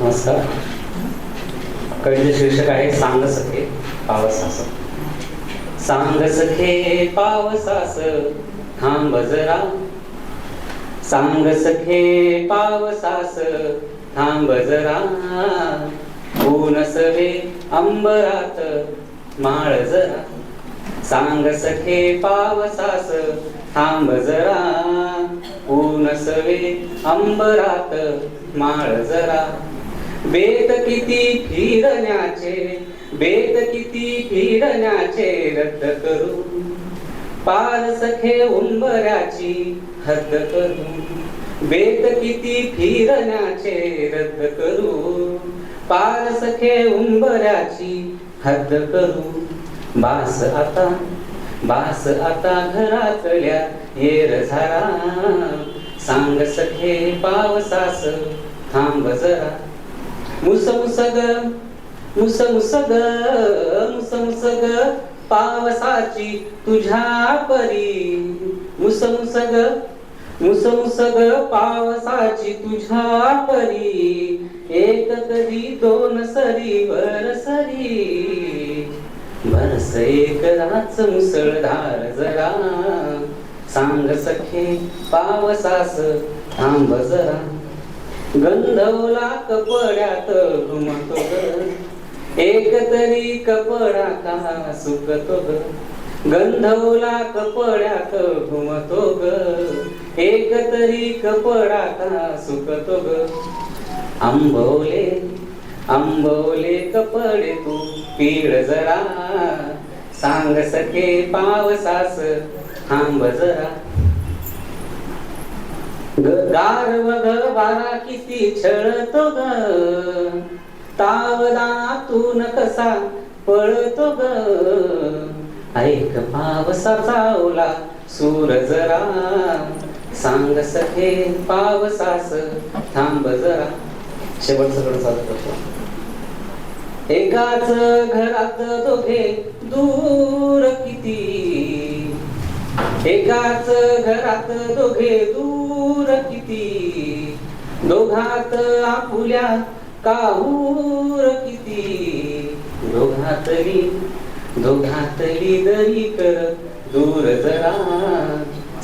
नमस्कार. कविते शीर्षक आहे सांग सखे पावसास सांग सखे पावसास थांब जरा. सांग सखे पावसास थांब जरा. ऊन सवे अंबरात माळ जरा. सांग सखे पावसास थांब जरा. ऊन सवे अंबरात माळ जरा. बेत किती फिरण्याचे बेत किती फिरण्याचे रद्द करू. पार सखे उंबऱ्याची हद्द करू. बेत किती फिरण्याचे रद्द करू. पार सखे उंबऱ्याची हद्द करू. बास आता बास आता घरातल्या येर झारा. सांग सखे पावसास थांब जरा. मुस मुस ग मुस मुस ग मुस मुस ग पावसाची तुझ्या परी. मुस मुस ग मुस मुस ग पावसाची तुझ्या परी. एक कधी दोन सरी वर सरी. बरस एक राच मुसळधार जरा. सांग सखे पावसास थांब जरा. गंधवला कपड्यात घुमतो ग एक तरी कपडा का सुकतो ग गंधवला कपड्यात घुमतो ग एक तरी कपडा का सुकतो ग आंबवले आंबवले कपडे तू पीळ जरा. सांग सके पावसास थांब जरा. ग- गारव ग बारा किती छळतो ग. तावदातून कसा पळतो ग. ऐक पावसाचा ओला सूर जरा. सांग सखे पावसास थांब जरा. शेवट सगळं चालत होतं एकाच घरात दोघे दूर किती एकाच घरात दोघे दूर किती? दोघात आपुल्या काहूर किती? दोघातली दोघातली दरी कर दूर जरा.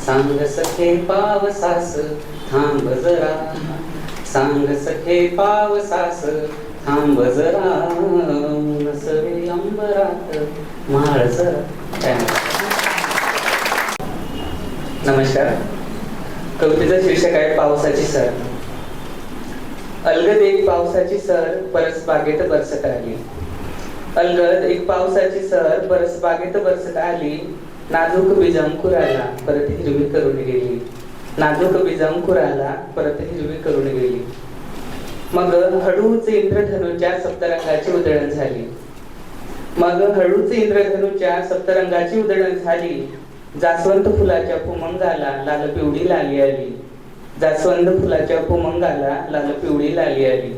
सांग सखे पावसास थांब जरा. सांग सखे पावसास थांब जरा. सवे अंबरात माळ जरा नमस्कार. कवितेचं शीर्षक आहे पावसाची सर? अलगद एक पावसाची सर परस बागेत बरसत आली. अलगद एक पावसाची सर परस बागेत बरसत आली. नाजूक बीज आला परत हिरवी करून गेली. नाजूक बीज आला परत हिरवी करून गेली. मग हळूच इंद्रधनुच्या सप्तरंगाची उधळण झाली. मग हळूच इंद्रधनुच्या सप्तरंगाची उधळण झाली. जास्वंत फुलाच्या पुमंगाला लाल पिवळी लाली आली. जास्वंत फुलाच्या पुमंगाला लाल पिवळी लाली आली.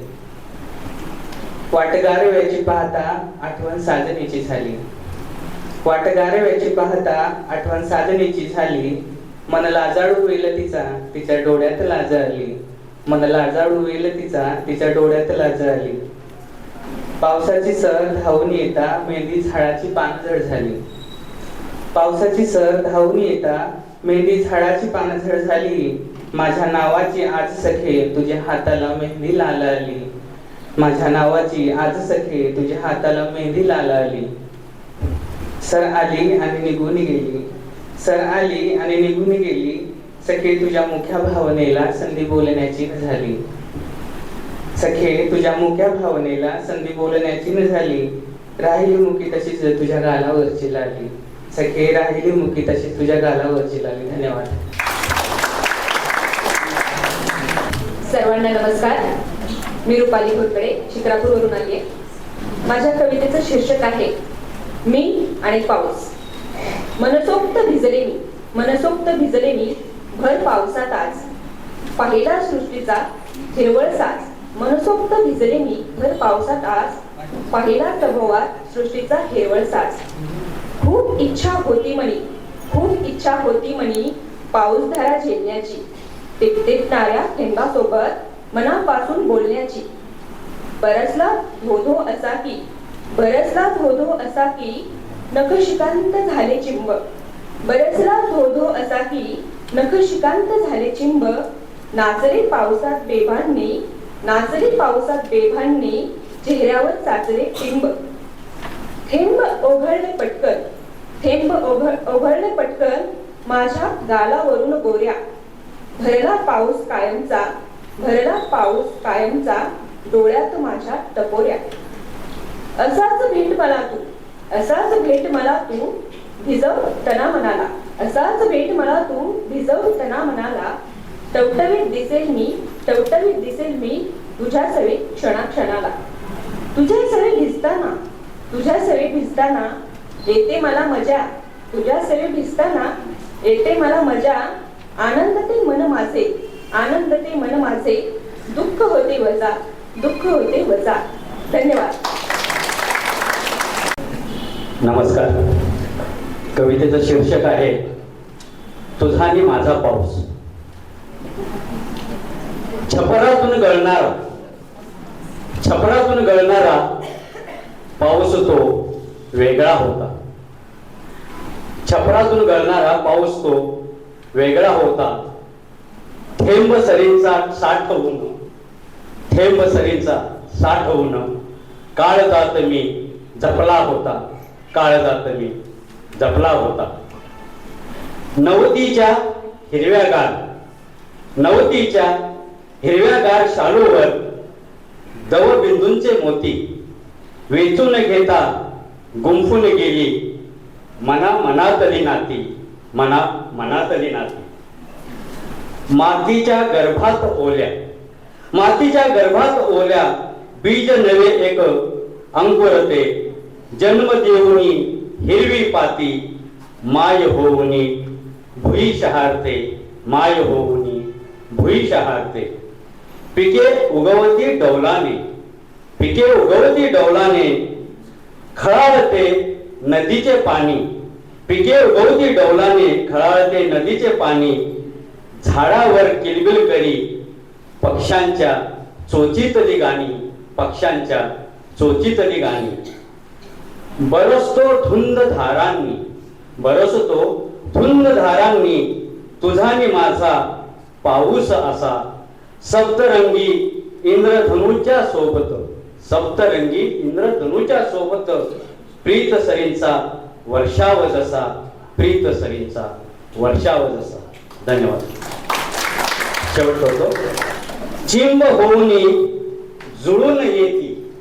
वाटगारव्याची पाहता आठवण साधनेची झाली. वाटगारव्याची पाहता आठवण साधनेची झाली. मन लाजाळू होईल तिचा तिच्या डोळ्यात लाज आली. मन लाजाळू वेल तिचा तिच्या डोळ्यात लाज आली. पावसाची सर धावून येता मेहंदी झाडाची पानझड झाली. पावसाची सर धावून येता मेहंदी झाडाची पानझड झाली. माझ्या नावाची आज सखे तुझ्या हाताला मेहंदी लाला आली माझ्या नावाची आज सखे तुझ्या हाताला मेहंदी लाला आली सर आली आणि निघून गेली. सर आली आणि निघून गेली. सखे तुझ्या मुख्या भावनेला संधी बोलण्याची झाली. सखे तुझ्या मुख्या भावनेला संधी बोलण्याची न झाली. राहिली मुखी तशीच तुझ्या गालावरची लागली सखे राहिली मुकी तशी तुझ्या गालावरची लागली. धन्यवाद. सर्वांना नमस्कार. मी रुपाली घोरकडे शिक्रापूरवरून आली आहे माझ्या कवितेचं शीर्षक आहे मी आणि पाऊस. मनसोक्त भिजले मी मनसोक्त भिजले मी भर पावसात आज. पाहिला सृष्टीचा हिरवळ साज मनसोक्त भिजले मी भर पावसात आज. पाहिला प्रभवात सृष्टीचा हिरवळ साज. खूप इच्छा होती म्हणी. खूप इच्छा होती म्हणी पाऊसधारा झेलण्याची. टिकटिकणाऱ्या थेंबासोबत मनापासून बोलण्याची. बरसला धोधो असा की बरसला धोधो असा की नखशिकांत झाले चिंब. बरसला धोधो असा की नखशिकांत झाले चिंब. नाचले पावसात बेभांनी नाचले पावसात बेभांनी चेहऱ्यावर चाचले टिंब थेंब ओघळले पटकन. थेंब ओघळ ओघळले पटकन माझ्या गालावरून गोऱ्या. भरला पाऊस कायमचा भरला पाऊस कायमचा डोळ्यात माझ्या टपोऱ्या. असाच भेट मला तू असाच भेट मला तू भिजव तना मनाला असाच भेट मला तू भिजव तना मनाला टवटवीत दिसेल मी टवटवीत दिसेल मी तुझ्या सवे क्षणाक्षणाला. तुझ्या सवे भिजताना तुझ्या सवे भिजताना येते मला मजा. तुझ्या सरी दिसताना येते मला मजा. आनंद ते मन माझे. आनंद ते मन माझे. दुःख होते वजा. दुःख होते वजा. धन्यवाद. नमस्कार. कवितेचं शीर्षक आहे तुझा आणि माझा पाऊस. छपरातून गळणारा छपरातून गळणारा पाऊस तो वेगळा होता. छपरातून गळणारा पाऊस तो वेगळा होता. थेंब सरींचा साठ होऊन थेंब सरींचा साठ होऊन काळ जात मी जपला होता काळ जात मी जपला होता. नवतीच्या हिरव्यागार नवतीच्या हिरव्यागार शालूवर दवबिंदूंचे मोती वेचून घेता गुंफून गेली. मना मनातली नाती. मना मनातली नाती. मातीच्या गर्भात ओल्या. मातीच्या गर्भात ओल्या बीज नवे एक अंकुरते. जन्म देऊनी हिरवी पाती. माय होऊनी भुई शहारते. माय होऊनी भुई शहारते. पिके उगवती डौलाने. पिके उगवती डौलाने खळाळते नदीचे पाणी. पिके उगवती डौलाने खळाळते नदीचे पाणी. झाडावर किलबिल करी पक्ष्यांच्या चोचीतली गाणी पक्ष्यांच्या चोचीतली गाणी. बरसतो धुंद धारांनी बरसतो धुंद धारांनी तुझानी माझा पाऊस असा. सप्तरंगी इंद्रधनुच्या सोबत. सप्तरंगी इंद्रधनुच्या सोबत प्रीत सरींचा वर्षाव जसा प्रीत सरींचा वर्षाव जसा धन्यवाद. शेवट करतो. चिंब होऊन जुळून येती.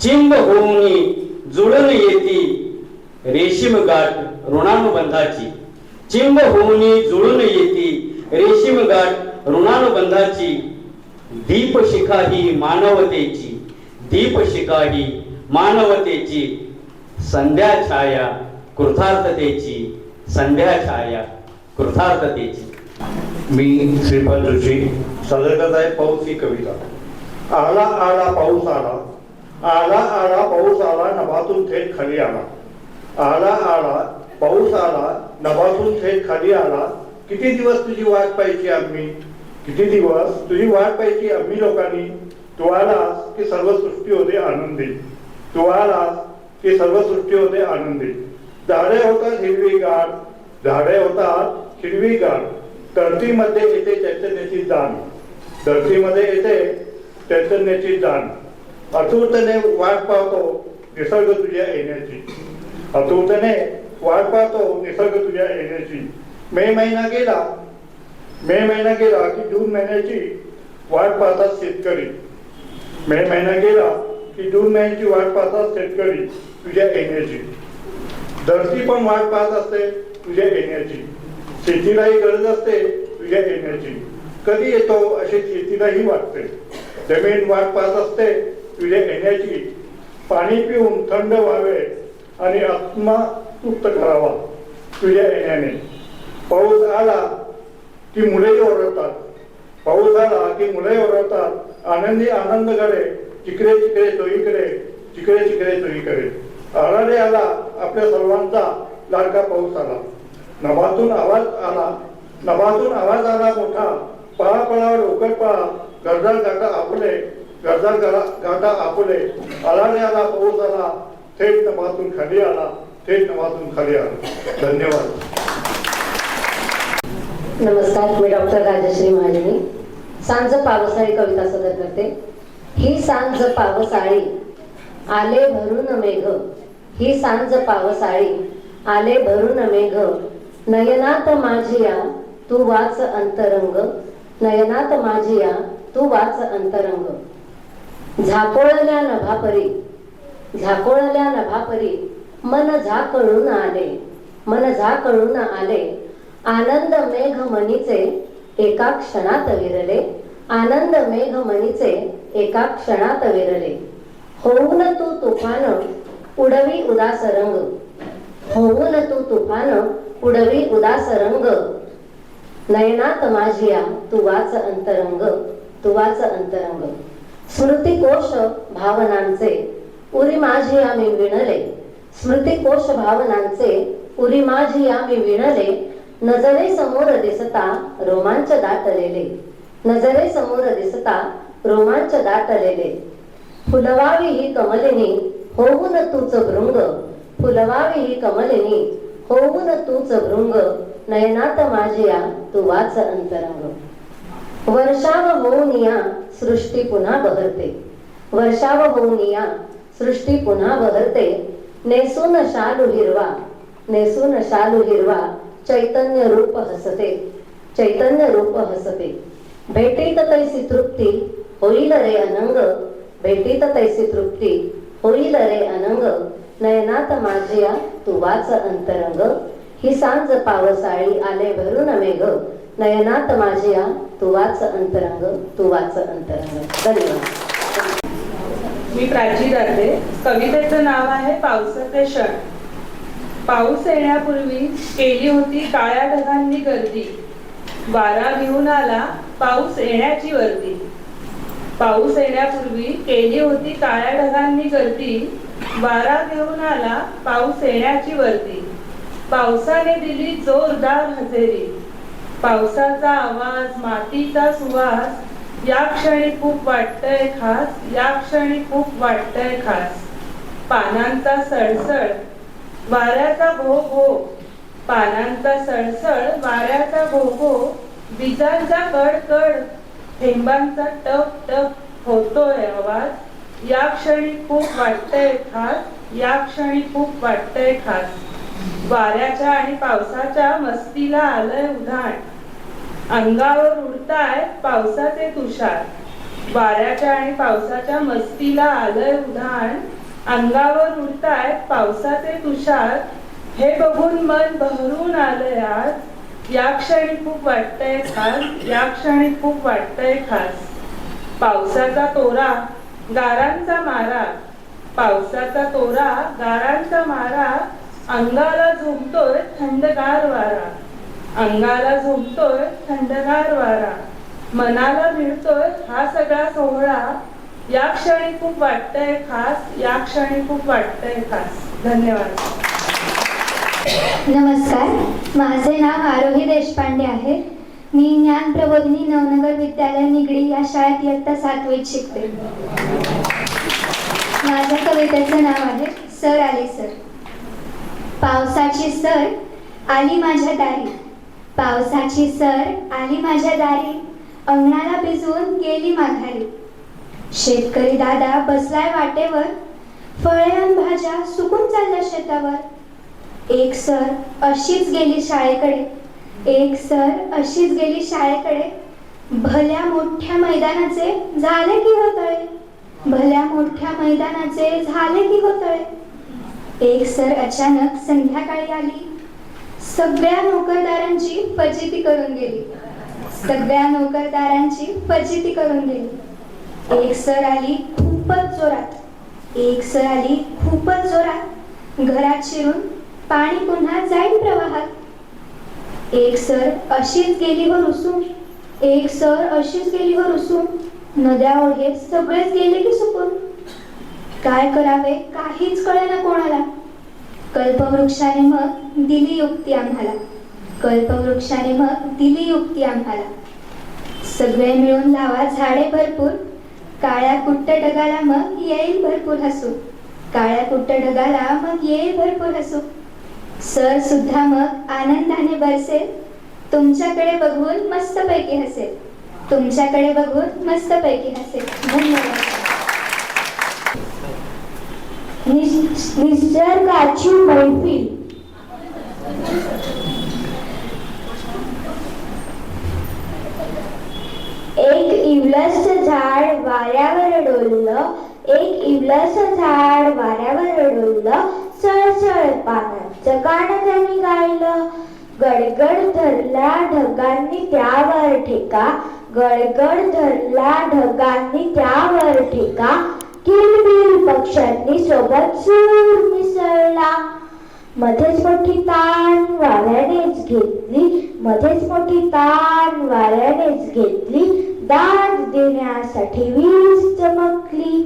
चिंब होऊनी जुळून येती रेशीम गाठ ऋणानुबंधाची. चिंब होऊन जुळून येती रेशीम गाठ ऋणानुबंधाची. दीपशिखा ही मानवतेची. दीपशिखा ही मानवतेची संध्या छाया कृथार्थतेची संध्या छाया कृथार्थतेची. मी श्रीपाद जोशी सादर करत आहे पाऊस ही कविता. आला आला पाऊस आला आला आला पाऊस आला नभातून थेट खाली आला. आला आला पाऊस आला नभातून थेट खाली आला. किती दिवस तुझी वाट पाहिजे आम्ही? किती दिवस तुझी वाट पाहिजे आम्ही लोकांनी? तू आलास की सर्व सृष्टी होते आनंदी. तू आलास की सर्व सृष्टी होते आनंदी. झाडे होतात हिरवीगार झाडे होतात हिरवीगार धरतीमध्ये येते चैतन्याची जाण. धरतीमध्ये येते चैतन्याची जाण. अतुरतेने वाट पाहतो निसर्ग तुझ्या येण्याची. अतुरतेने वाट पाहतो निसर्ग तुझ्या येण्याची. मे महिना गेला. मे महिना गेला की जून महिन्याची वाट पाहतात शेतकरी. मे महिना गेला की जून महिन्याची वाट पाहतात शेतकरी तुझ्या एनर्जी धरती पण वाट पाहत असते तुझ्या एनर्जी शेतीलाही गरज असते तुझ्या एनर्जी कधी येतो अशी शेतीलाही वाटते। जमीन वाट पाहत असते तुझ्या एनर्जी पाणी पिऊन थंड व्हावे आणि आत्मा तृप्त करावा तुझ्या येण्याने पाऊस आला की मुले ओरडतात। पाऊस आला की मुले ओरडतात. आनंदी आनंद करे चिकरे चिकरे चोईकडे चिकरे चिकरे चोईकडे आला आला आपल्या सर्वांचा लाडका पाऊस आला. नभातून आवाज आला नभातून आवाज आला मोठा. पळा पळा लवकर पळा. गरजा जागा आपले गरजा गरा गाठा आपले. आला आला पाऊस आला. थेट नभातून खाली आला थेट नभातून खाली आला. धन्यवाद. नमस्कार मी डॉक्टर राजश्री महाजनी सांज पावसाळी कविता सादर करते. ही सांज पावसाळी आले भरून मेघ. ही सांज पावसाळी आले भरून मेघ. नयनात माझिया तू वाच अंतरंग. नयनात माझिया तू वाच अंतरंग. झाकोळल्या नभापरी झाकोळल्या नभापरी मन झाकळून आले. मन झाकळून आले. आनंद मेघ मनीचे एका क्षणात विरले. आनंद मेघ मनीचे एका क्षणात विरले. होऊन तू तुफान उडवी उदास रंग. होऊन तू तुफान उडवी उदास रंग. नयनात माझिया तू वाच अंतरंग. तू वाच अंतरंग. स्मृतिकोश भावनांचे उरी माझी आम्ही विणले. स्मृतिकोश भावनांचे उरी माझी आम्ही विणले. नजरे समोर दिसता रोमांच दाटलेले. नजरे समोर दिसता रोमांच दाटलेले. फुलवावी ही कमलिनी होऊन तूच भृंग. फुलवावी ही कमलिनी होऊन तूच भृंग. नयनात माझिया तू वाच अंतरंग. वर्षाव होऊनिया सृष्टी पुन्हा बहरते. वर्षाव होऊनिया सृष्टी पुन्हा बहरते. नेसून शालू हिरवा नेसून शालू हिरवा चैतन्य रूप हसते चैतन्य रूप हसते. भेटीत तैसी तृप्ती होईल रे अनंग. भेटीत तैसी तृप्ती होईल रे अनंग. नयनात माझ्या तू वाच अंतरंग. ही सांज पावसाळी आले भरून मेघ. नयनात माझिया तू वाच अंतरंग तू वाच अंतरंग. धन्यवाद. मी प्राची जाते कवितेचं नाव आहे पावसाचे क्षण. पाऊस येण्यापूर्वी केली होती काळ्या ढगांनी गर्दी. वारा घेऊन आला पाऊस येण्याची वर्दी. पाऊस येण्यापूर्वी केली होती काळ्या ढगांनी गर्दी. वारा घेऊन आला पाऊस येण्याची वर्दी. पावसाने दिली जोरदार हजेरी. पावसाचा आवाज मातीचा सुवास या क्षणी खूप वाटतंय खास या क्षणी खूप वाटतंय खास. पानांचा सळसळ वाऱ्याचा भो भो हो. पानांचा सळसळ वाऱ्याचा भो भो हो. विजांचा कडकड थेंबांचा टप टप होतोय आवाज. या क्षणी खूप वाटतंय खास या क्षणी खूप वाटतंय खास. वाऱ्याच्या आणि पावसाच्या मस्तीला आलंय उधाण. अंगावर उडताय पावसाचे तुषार. वाऱ्याच्या आणि पावसाच्या मस्तीला आलंय उधाण. अंगावर उडताय पावसाचे तुषार. हे बघून मन बहरून आलंय आज. या क्षणी खूप वाटतंय खास या क्षणी खूप वाटतंय खास. पावसाचा तोरा गारांचा मारा. पावसाचा तोरा गारांचा मारा. अंगाला झोंबतोय थंडगार वारा. अंगाला झोंबतोय थंडगार वारा. मनाला मिळतोय हा सगळा सोहळा. या क्षणी खूप वाटतंय खास या क्षणी खूप वाटतंय खास. धन्यवाद. नमस्कार. माझे नाव आरोही देशपांडे आहे. मी ज्ञान प्रबोधिनी नवनगर विद्यालय निगडी या शाळेत इयत्ता सातवीत शिकते. माझ्या कवितेचं नाव आहे सर आले सर. पावसाची सर आली माझ्या दारी. पावसाची सर आली माझ्या दारी. अंगणाला भिजवून गेली माघारी. शेतकरी दादा बसलाय वाटेवर. फळे आणि भाज्या सुकून चालल्या शेतावर. एक सर अशीच गेली शाळेकडे. एक सर अशीच गेली शाळेकडे. भल्या मोठ्या मैदानाचे झाले की होतळे भल्या मोठ्या मैदानाचे झाले की होतळे एक सर अचानक संध्याकाळी आली. सगळ्या नोकरदारांची फजिती करून गेली. सगळ्या नोकरदारांची फजिती करून गेली. एक सर आली खूपच जोरात. एक सर आली खूपच जोरात. घरात शिरून पाणी पुन्हा जाईल प्रवाहात. एक सर अशीच गेली व रुसून एक सर अशीच गेली व रुसून नद्या ओढे सगळेच गेले की सुकून. काय करावे काहीच कळेना कोणाला. कल्पवृक्षाने मग दिली युक्ती आम्हाला. कल्पवृक्षाने मग दिली युक्ती आम्हाला. सगळे मिळून लावा झाडे भरपूर. काळ्या कुट्ट ढगाला मग येईल भरपूर हसू. काळ्या कुट्ट ढगाला मग येईल भरपूर हसू. सर सुद्धा मग आनंदाने बरसेल. तुमच्याकडे बघून मस्तपैकी हसेल. तुमच्याकडे बघून मस्तपैकी हसेल. धन्यवाद. निस- निसर्गाची मैफिल एक इवलस झाड वाऱ्यावर एक इवलस झाड वाऱ्यावर डोललं सळसळ पानांचं गाणं त्यांनी गायलं. गडगड धरला ढगांनी त्यावर ठेका. गडगड धरला ढगांनी त्यावर ठेका. किलबिल पक्ष्यांनी सोबत सूर मिसळला. मध्येच मोठी ताण वाऱ्यानेच घेतली. मध्येच मोठी ताण वाऱ्यानेच घेतली. दाद देण्यासाठी वीज चमकली.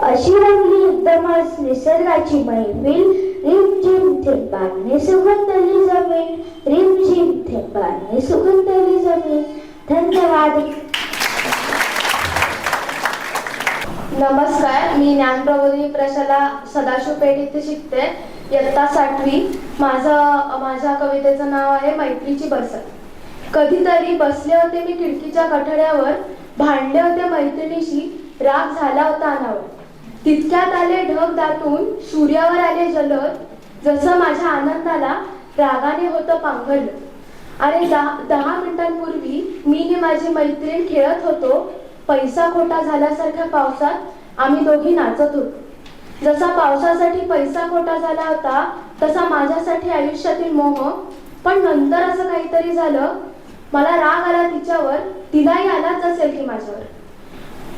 अशी रंगली एकदमच निसर्गाची मैफिल. रिमझिम थेंबाने सुगंधली जमीन. रिमझिम थेंबाने सुगंधली जमीन. धन्यवाद. नमस्कार मी ज्ञानप्रबोधिनी प्रशाला सदाशिव पेठ इथे शिकते. इयत्ता सातवी. माझं माझ्या कवितेचं नाव आहे मैत्रीची बसत कधीतरी बसले होते मी खिडकीच्या कठड्यावर भांडले होते मैत्रिणीशी राग झाला होता अनावर. तितक्यात आले ढग दाटून सूर्यावर आले जलद जसं माझ्या आनंदाला रागाने होतं पांघरलं. अरे दहा दहा मिनिटांपूर्वी मी माझी मैत्रीण खेळत होतो पैसा खोटा झाल्यासारख्या पावसात आम्ही दोघी नाचत होतो. जसा पावसासाठी पैसा खोटा झाला होता तसा माझ्यासाठी आयुष्यातील मोह पण नंतर असं काहीतरी झालं मला राग आला तिच्यावर तिलाही आलाच असेल की माझ्यावर.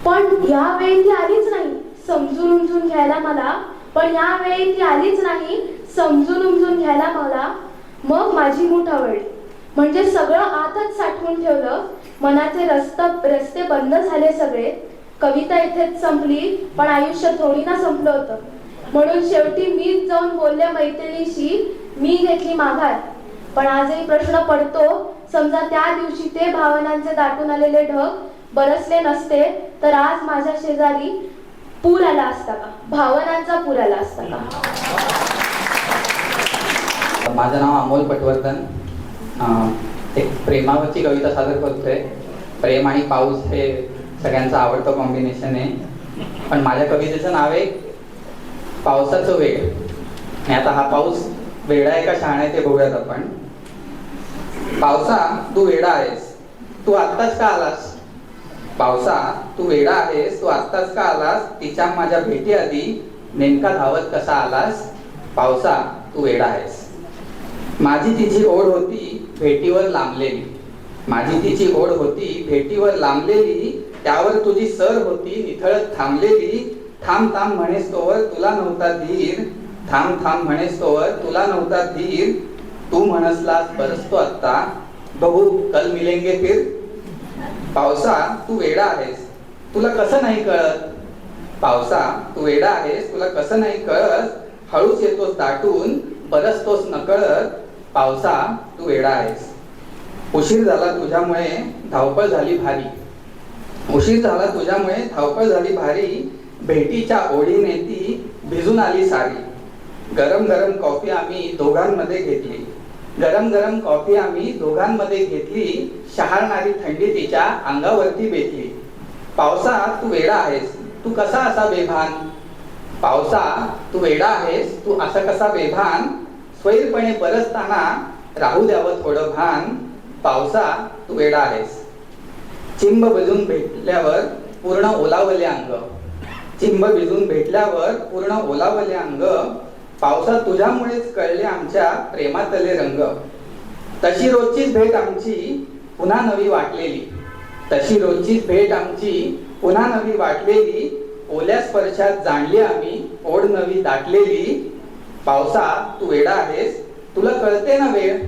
पण या वेळी ती आलीच नाही समजून उमजून घ्यायला मला. पण यावेळी ती आलीच नाही समजून उमजून घ्यायला मला. मग माझी मूठ आवडली. म्हणजे सगळं आतच साठवून ठेवलं. मनाचे रस्ता रस्ते बंद झाले सगळे. कविता इथेच संपली पण आयुष्य थोडी ना संपलं होतं. म्हणून शेवटी मीच जाऊन बोलल्या मैत्रिणीशी मी घेतली माघार. पण आजही प्रश्न पडतो समजा त्या दिवशी ते भावनांचे दाटून आलेले ढग बरसले नसते तर आज माझ्या शेजारी पूर आला असता का? भावनांचा पूर आला असता का? माझं नाव अमोल पटवर्धन. एक प्रेमावरची कविता सादर करतोय. प्रेम आणि पाऊस हे सगळ्यांचं आवडतं कॉम्बिनेशन आहे. पण माझ्या कवितेचं नाव आहे पावसाचं वेळ. आणि आता हा पाऊस वेळा आहे का शहाणा आहे ते बघूयात आपण. पावसा तू वेडा आहेस. तू आत्ताच का आलास? पावसा तू वेडा आहेस तू आत्ताच का आलास? तिच्या माझ्या भेटी आधी नेमका धावत कसा आलास? पावसा तू वेडा आहेस. माझी तिची ओढ होती भेटीवर लांबलेली. माझी तिची ओढ होती भेटीवर लांबलेली. त्यावर तुझी सर होती निथळत थांबलेली. थांब थांब म्हणेस तोवर तुला नव्हता धीर. थांब थांब म्हणेस तोवर तुला नव्हता धीर. तू म्हणसलास बरसतो आत्ता. बघू कल मिलेंगे फिर. पावसा तू वेडा आहेस. तुला कसं नाही कळत? पावसा तू वेडा आहेस. तुला कसं नाही कळत? हळूच येतोस दाटून. बरसतोस नकळत. पावसा तू वेडा आहेस. उशीर झाला तुझ्यामुळे धावपळ झाली भारी. उशीर झाला तुझ्यामुळे धावपळ झाली भारी. भेटीच्या ओढीने ती भिजून आली सारी. गरम गरम कॉफी आम्ही दोघांमध्ये घेतली. गरम गरम कॉफी आम्ही दोघांमध्ये घेतली शहारणारी थंडी तिच्या अंगावरती बेतली. पावसा तू वेडा आहेस तू कसा असा बेभान? पावसा तू वेडा आहेस तू असा कसा बेभान? स्वैरपणे बरसताना राहू द्यावं थोडं भान. पावसा तू वेडा आहेस. चिंब भिजून भेटल्यावर पूर्ण ओलावले अंग. चिंब भिजून भेटल्यावर पूर्ण ओलावले अंग. पावसा तुझ्यामुळेच कळले आमच्या प्रेमातले रंग. तशी रोजचीच भेट आमची पुन्हा नवी वाटलेली. तशी रोजचीच भेट आमची पुन्हा नवी वाटलेली. ओल्या स्पर्शात जाणली आम्ही ओढ नवी दाटलेली. पावसा तू वेडा आहेस तुला कळते ना वेळ?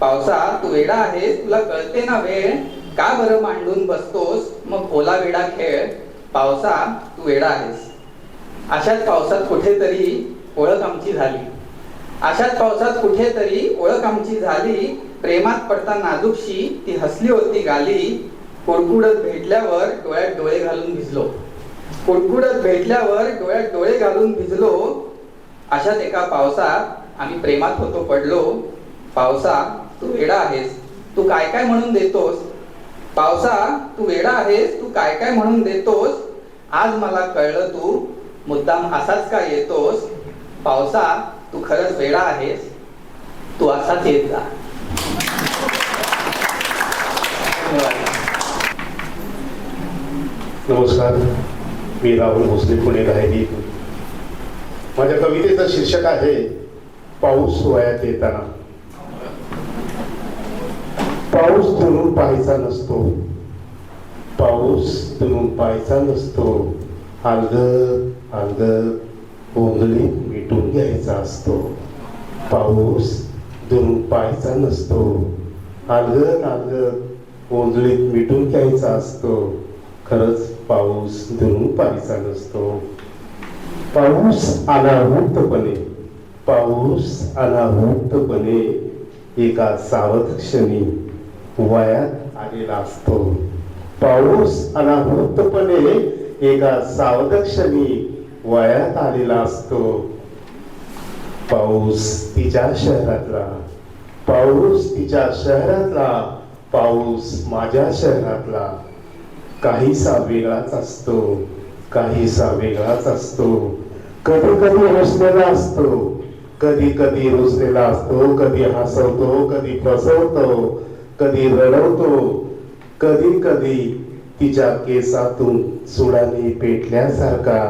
पावसा तू वेडा आहेस तुला कळते ना वेळ? का बरं मांडून बसतोस मग ओला वेडा खेळ? पावसा तू वेडा आहेस. अशाच पावसात कुठेतरी ओळख आमची झाली. अशाच पावसात कुठेतरी ओळख आमची झाली. प्रेमात पडता नाजूकशी ती हसली होती गाली. कुडकुडत भेटल्यावर डोळ्यात डोळे घालून भिजलो. कुडकुडत भेटल्यावर डोळ्यात डोळे घालून भिजलो. अशाच एका पावसात आम्ही प्रेमात होतो पडलो. पावसा तू वेडा आहेस. तू काय काय म्हणून देतोस? पावसा तू वेडा आहेस. तू काय काय म्हणून देतोस? आज मला कळलं तू. मुद्दाम असाच का येतोस? पावसा तू खरंच वेळा आहेस. तू असाच येत जा. नमस्कार. मी राहुल भोसले पुणे राहिली. माझ्या कवितेचं शीर्षक आहे पाऊस वयात येताना. पाऊस दुरून पाहायचा नसतो. पाऊस दुरून पाहायचा नसतो. अलगद अलगद ओंगळी मिटून घ्यायचा असतो. पाऊस दुरुपायचा पाहायचा नसतो. अलगद अलगद ओंजळीत मिटून घ्यायचा असतो. खरंच पाऊस दुरुपायचा पाहायचा नसतो. पाऊस अनाहूतपणे पाऊस अनाहूतपणे एका सावध क्षणी वयात आलेला असतो. पाऊस अनाहूतपणे एका सावध क्षणी वयात आलेला असतो. पाऊस तिच्या शहरातला. पाऊस तिच्या शहरातला पाऊस माझ्या शहरातला. काहीसा वेगळाच असतो काहीसा वेगळाच असतो. कधी कधी रुसलेला असतो कधी कधी रुसलेला असतो कधी हसवतो कधी फसवतो कधी रडवतो. कधी कधी तिच्या केसातून सुडाने पेटल्यासारखा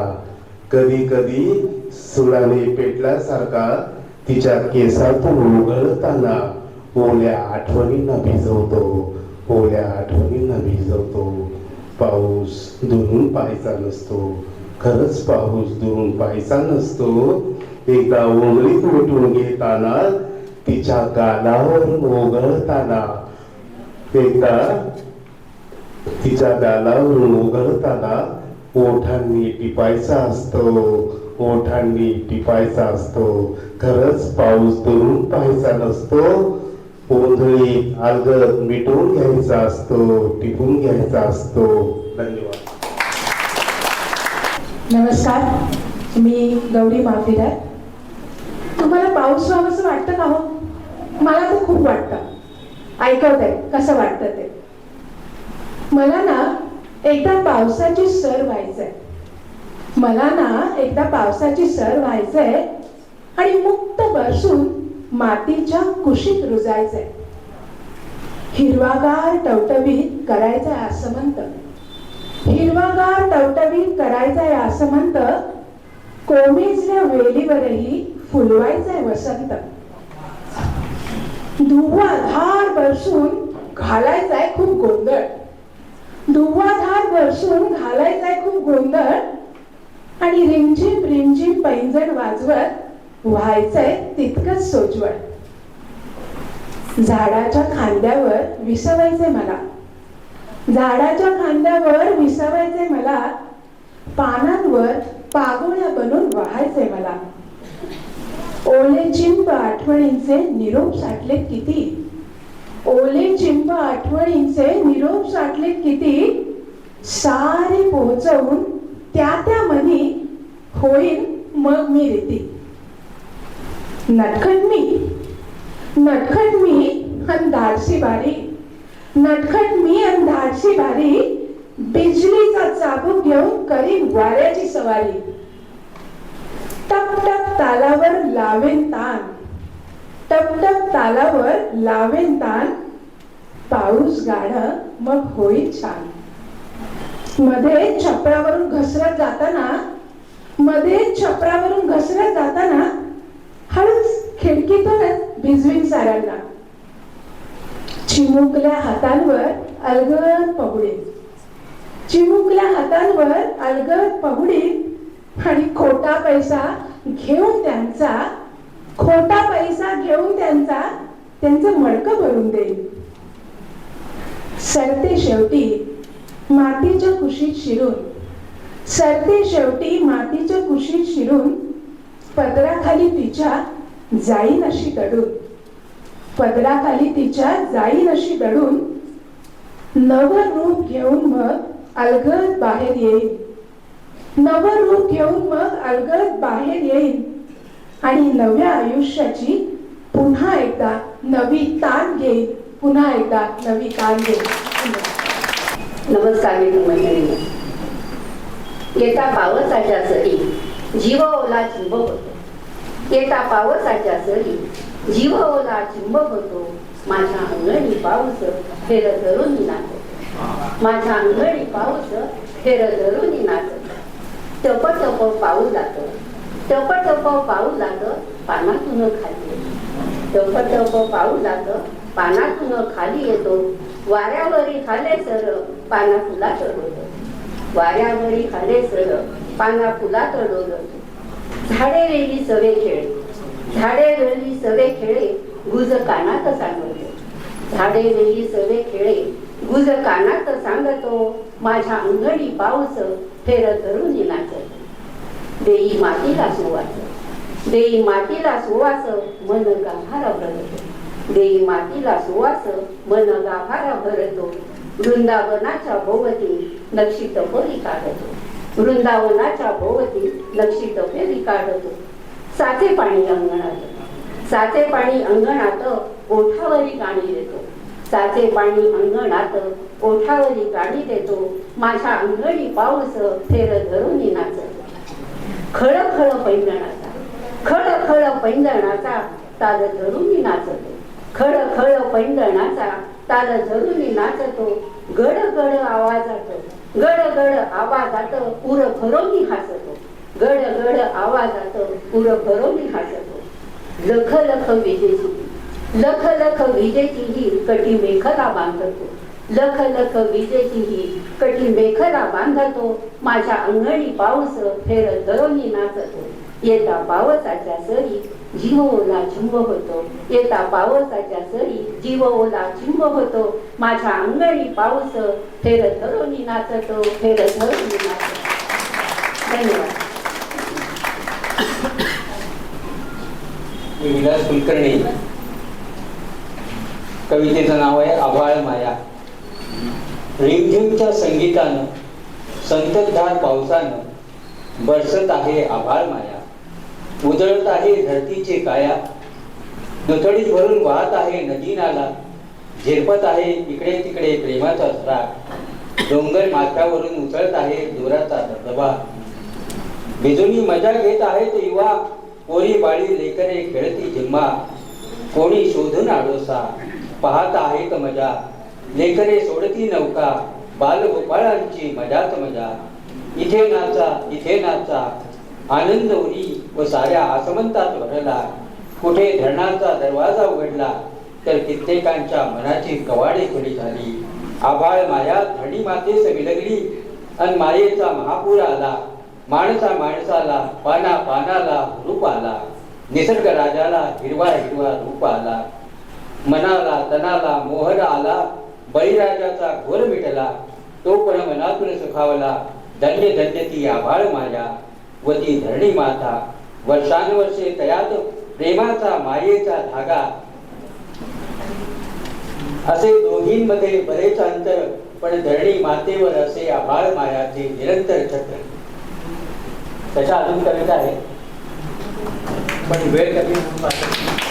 कधी कधी सुडाने पेटल्यासारखा तिच्या केसातून उघळताना ओल्या आठवणींना भिजवतो. ओल्या आठवणींना भिजवतो. पाऊस दुरून पाहायचा नसतो. खरंच पाऊस दुरून पाहायचा नसतो. एकदा ओंगळीत मिटून घेताना तिच्या गालावरून ओघळताना एकदा तिच्या गालावरून ओघळताना ओठांनी टिपायचा असतो. ओठांनी टिपायचा असतो. खरंच पाऊस दुरून पाहायचा नसतो. ओंधळी अलगद मिटवून घ्यायचा असतो टिपून घ्यायचा असतो. धन्यवाद. नमस्कार. मी गौरी माफीदार तुम्हाला पाऊस व्हावंसं वाटतं का हो? मला तर खूप वाटतं. ऐकवत आहे कसं वाटतं ते? मला ना एकदा पावसाची सर व्हायचंय. मला ना एकदा पावसाची सर व्हायचंय आणि मुक्त बसून मातीच्या कुशीत रुजायचंय. हिरवागार टवटवीत करायचंय असं म्हणतं. हिरवागार टवटवीत करायचंय असं म्हणतं कोमेजल्या वेलीवरही फुलवायचंय वसंत. धुवाधार बरसून घालायचाय खूप गोंधळ. धुवाधार बरसून घालायचाय खूप गोंधळ आणि रिमझिम रिमझिम पैंजण वाजवत व्हायचंय तितकंच सोजवळ. झाडाच्या खांद्यावर विसवायचे मला. झाडाच्या खांद्यावर विसवायचे मला. पानांवर पागोळ्या बनून वाहायचे मला. ओले चिंब आठवणींचे निरोप साठले किती? ओले चिंब आठवणींचे निरोप साठले किती? सारे पोहोचवून त्या त्या मनी होईल मग मी रीती. नटखट मी नटखट मी अंधारशी बारी. नटखट मी अन बारी बिजलीचा चाबूक घेऊन करीन वाऱ्याची सवारी. टप टप तालावर लावेन तान टप टप तालावर लावेन तान पाऊस गाढ मग होईल छान. मध्ये छपरावरून घसरत जाताना मध्ये छपरावरून घसरत जाताना हळूच खिडकीतूनच भिजवीन साऱ्यांना. चिमुकल्या हातांवर अलगद पहुडे चिमुकल्या हातांवर अलगद पहुडी आणि खोटा पैसा घेऊन त्यांचा खोटा पैसा घेऊन त्यांचा त्यांचं मडकं भरून देईल. सरते शेवटी मातीच्या कुशीत शिरून. सरते शेवटी मातीच्या कुशीत शिरून पदराखाली तिच्या जाईन अशी दडून पदराखाली तिच्या जाईन अशी दडून नव रूप घेऊन मग अलगद बाहेर येईल नव रूप घेऊन मग अलगद बाहेर येईल आणि नव्या आयुष्याची पुन्हा एकदा नवी ताण घेईल पुन्हा एकदा नवी ताण घेईल नमस्कार मी मंडळी. येता पावसाच्या सरी जीव ओला चिंब होतो. येता पावसाच्या सरी जीव ओला चिंब होतो. माझ्या अंगणी पाऊस फेर धरून नाचतो. माझ्या अंगणी पाऊस फेर धरून नाचतो. टप टप पाऊल जात. टप टप पाऊल जातं पानातून खाली टप टप पाऊल जातं पानातून खाली येतो. वाऱ्यावरी खाले सर पाना फुला चढवलं. वाऱ्यावरी खाले सर पाना फुला चढवलं. झाडे वेली सवे खेळे. झाडे वेली सवे खेळे गुज कानात सांगतो. झाडे वेली सवे खेळे गुज कानात सांगतो. माझ्या अंगणी पाऊस फेर धरून नाचत. देई मातीला सुवास. देई मातीला सुवास मन गाभारा भरतो देई मातीला सुवास मन गाभारा भरतो. वृंदावनाच्या भोवती नक्षी टपोरी काढतो. वृंदावनाच्या भोवती नक्षी फेरी काढतो. साचे पाणी अंगणात. साचे पाणी अंगणात ओठावरी काणी देतो. साचे पाणी अंगणात ओठावरी काढी देतो. माझ्या अंगणी पाऊस फेर धरून नाचत खळ खळ पैंजणाचा. खळ खळ पैंजणाचा ताज धरून नाचतो खळ खळ पैंजणाचा ताल जरुरी नाचतो गड गड आवाजात गड गड आवाजात पुर भरोनी हसतो. गड गड आवाजात पुर भरोनी हसतो. लख लख विजेची लख लख विजेची ही कटी मेखला बांधतो. लख लख विजेची ही कटी मेखला बांधतो. माझ्या अंगणी पाऊस फेर धरोनी नाचतो. येता पावसाच्या सरी जीव ओला चिंब होतो. येता पावसाच्या सरी जीव ओला चिंब होतो. माझ्या अंगणी पाऊस फेर धरोनी नाचतो फेर धरोनी नाचतो. धन्यवाद. विलास कुलकर्णी. कवितेचं नाव आहे आभाळ माया. रिमझिमच्या संगीतानं संततधार पावसानं बरसत आहे आभाळ माया. उजळत आहे धरतीचे काया. दुथडीत भरून वाहत आहे नदी नाला. झिरपत आहे इकडे तिकडे प्रेमाचा झरा डोंगर माथ्यावरून उचलत आहे जोराचा धबधबा. बिजुनी मजा घेत आहेत युवा. पोरी बाळी लेकरे खेळती जिम्मा. कोणी शोधून आडोसा. पाहत आहेत मजा. लेकरे सोडती नौका. बालगोपाळांची मजाच मजा. इथे नाचा इथे नाचा. आनंद उरी व साऱ्या आसमंतात भरला. कुठे धरणाचा दरवाजा उघडला तर कित्येकांच्या मनाची कवाडे खुली झाली. आभाळ माया धरणी मातेस विलगली अन मायेचा महापूर आला. माणसा माणसाला पाना पानाला रूप आला. निसर्ग राजाला हिरवा हिरवा रूप आला. मनाला तनाला मोहर आला. बळीराजाचा घोर मिटला. तो पण मनातून सुखावला. धन्य धन्य ती आभाळ माझ्या व ती धरणी माता वर्षानुवर्षे तयात प्रेमाचा मायेचा धागा. असे दोघींमध्ये बरेच अंतर पण धरणी मातेवर असे आभाळ मायाचे निरंतर छत्र. त्याच्या अजून कविता आहे पण वेळ कमी होऊन